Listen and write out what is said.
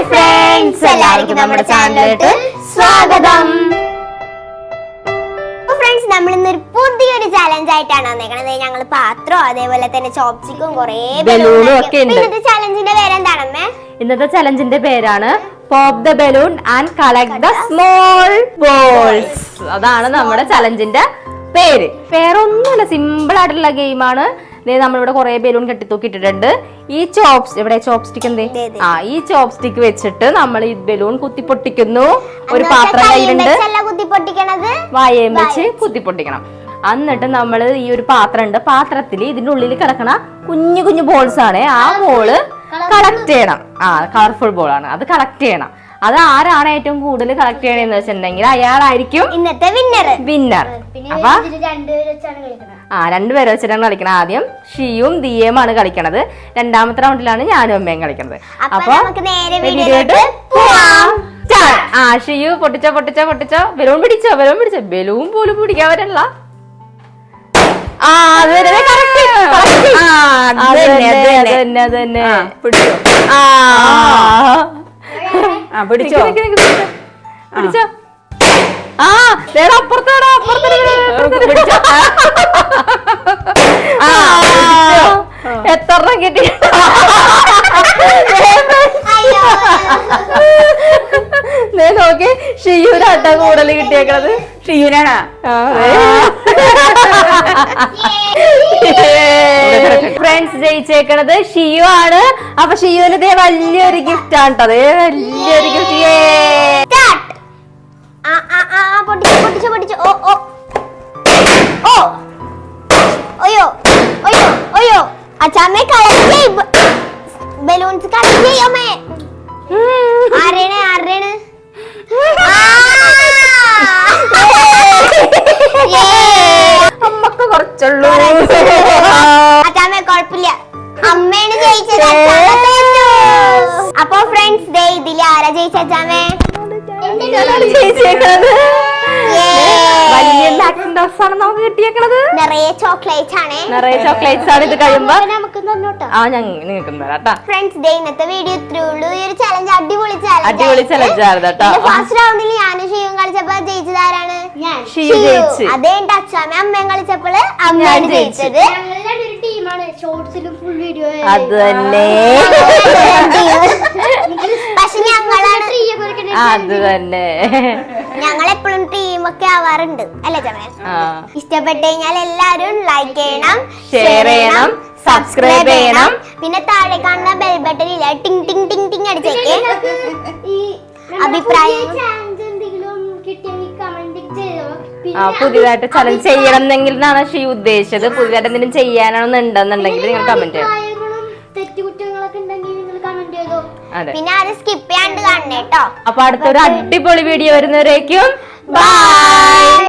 Hi friends എല്ലാവർക്കും നമ്മുടെ ചാനലിലോട്ട് സ്വാഗതം. ഫ്രണ്ട്സ് നമ്മൾ ഇന്നൊരു പുതിയൊരു ചലഞ്ച് ആയിട്ടാണ് വന്നേക്കണത്. ഞങ്ങൾ പാത്രവും അതേപോലെ തന്നെ ചോപ്സിക്കും കുറേ ബലൂണും ഒക്കെ ഉണ്ട്. ഇന്നത്തെ ചലഞ്ചിന്റെ പേരെന്താണെന്നേ? ഇന്നത്തെ ചലഞ്ചിന്റെ പേരാണ് pop the balloon and collect the small balls അതാണ് നമ്മുടെ ചലഞ്ചിന്റെ പേര്. പേരൊന്നുമല്ല സിമ്പിൾ ആയിട്ടുള്ള ഗെയിമാണ് നമ്മളിവിടെ കുറെ ബലൂൺ കെട്ടിത്തൂക്കിയിട്ടിട്ടുണ്ട്. ഈ ചോപ്സ് ഇവിടെ ചോപ്സ്റ്റിക് എന്തേ. ആ ഈ ചോപ്സ്റ്റിക് വെച്ചിട്ട് നമ്മൾ ഈ ബലൂൺ കുത്തി പൊട്ടിക്കുന്നു ഒരു പാത്രം കയ്യിലുണ്ട്. വായയും വെച്ച് കുത്തി പൊട്ടിക്കണം എന്നിട്ട് നമ്മൾ ഈ ഒരു പാത്രം ഉണ്ട് പാത്രത്തിൽ ഇതിന്റെ ഉള്ളിൽ കിടക്കണ കുഞ്ഞു കുഞ്ഞു ബോൾസ് ആണ്. ആ ബോൾ കളക്ട് ചെയ്യണം. ആ കളർഫുൾ ബോൾ ആണ്. അത് കളക്ട് ചെയ്യണം. അത് ആരാണ് ഏറ്റവും കൂടുതൽ കളക്ട് ചെയ്യണെന്ന് വെച്ചിട്ടുണ്ടെങ്കിൽ അയാളായിരിക്കും ഇന്നത്തെ വിന്നർ വിന്നർ അപ്പൊ ആ രണ്ടുപേരെ വെച്ചിട്ടാണ് കളിക്കണം ആദ്യം ഷിയും ദിയയുമാണ് കളിക്കണത്. രണ്ടാമത്തെ റൗണ്ടിലാണ് ഞാനും അമ്മയും കളിക്കണത്. അപ്പൊ ആ ഷിയു പൊട്ടിച്ചോ പൊട്ടിച്ചോ പൊട്ടിച്ചോ. ബലൂൺ പിടിച്ചോ ബലൂൺ പിടിച്ചോ. ബലൂൺ പോലും പിടിക്കാൻ പറ്റില്ല ആ അത് തന്നെ, അത് അത്. ആ, പിടിച്ചോ. ആ. പിടിച്ചോ. പിടിച്ചോ. ആ അപ്പുറത്തേടാ, ആ, എത്ര കിട്ടി? ദേ നോക്കി ഷിയൂരാട്ട കൂടുതൽ കിട്ടിയേക്കണത്. ഷിയുനാണാ? ആ, ജയിച്ചേക്കണത് ഷിയു ആണ്. അപ്പൊ ഷിയുവിന് ദേ വലിയൊരു ഗിഫ്റ്റ് ആണ് കേട്ടോ ദേ വലിയൊരു ഗിഫ്റ്റ് അച്ഛാമ്മേ കളക്ട് ബലൂൺസ് കളക്ട് ചെയ്യമ്മേ അമ്മയാണ് ജയിച്ചത്. അപ്പൊ ഫ്രണ്ട്സ് ദേ ഇതിൽ ആരാ ജയിച്ച. വലിയ മാക്സിൻഡോസ് ആണ് നമുക്ക് കിട്ടിയേക്കണത്. നിറയെ ചോക്ലേറ്റ്സ് ആണ്. നിറയെ ചോക്ലേറ്റ്സ് ആണ് ഇത് കഴിയുമ്പോ. നമുക്ക് ആ ഞങ്ങൾ നിങ്ങൾക്ക് തരാട്ടാ ഫ്രണ്ട്സ് ഡേ ഇന്നത്തെ വീഡിയോ ഇത്രേ ഉള്ളൂ. ഈ ഒരു ചലഞ്ച് അടിപൊളി ചലഞ്ച് അടിപൊളി challenge ആയിരുന്നു കേട്ടോ. ഫസ്റ്റ് റൗണ്ടിൽ ഞാനും ഷീയും കളിച്ചപ്പോ ജയിച്ചത് ആരാണ് ഷിയു ജയിച്ച്. അതേ അച്ഛാമ്മ അമ്മയും കളിച്ചപ്പോൾ ഞാൻ അമ്മയാണ് ജയിച്ചു. ജയിച്ചത്. അത് തന്നെ. അത് തന്നെ. ഞങ്ങളെപ്പോഴും ടീം ഒക്കെ ആവാറുണ്ട്. അല്ലേ ചമേ ഇഷ്ടപ്പെട്ട് കഴിഞ്ഞാൽ എല്ലാരും ലൈക്ക് ചെയ്യണം ഷെയർ ചെയ്യണം, സബ്സ്ക്രൈബ് ചെയ്യണം. പിന്നെ താഴെ കാണുന്ന ബെൽ ബട്ടൺ ഇല്ല? ടിങ് ടിങ് ടിങ് ടിങ് അടിച്ചേക്ക്. അഭിപ്രായം? ആ പുതിയതായിട്ട് ചലഞ്ച് ചെയ്യണം എന്നെങ്കിൽ എന്നാണ് ഷീ ഉദ്ദേശിച്ചത്? പുതിയതായിട്ട് എന്തെങ്കിലും ചെയ്യാനാണെന്നുണ്ടെന്നുണ്ടെങ്കിൽ നിങ്ങൾ കമന്റ് അതെ. സ്കിപ്പ് ചെയ്യാണ്ട് കേട്ടോ അപ്പൊ അടുത്തൊരു അടിപൊളി വീഡിയോ വരുന്നവരേക്കും ബൈ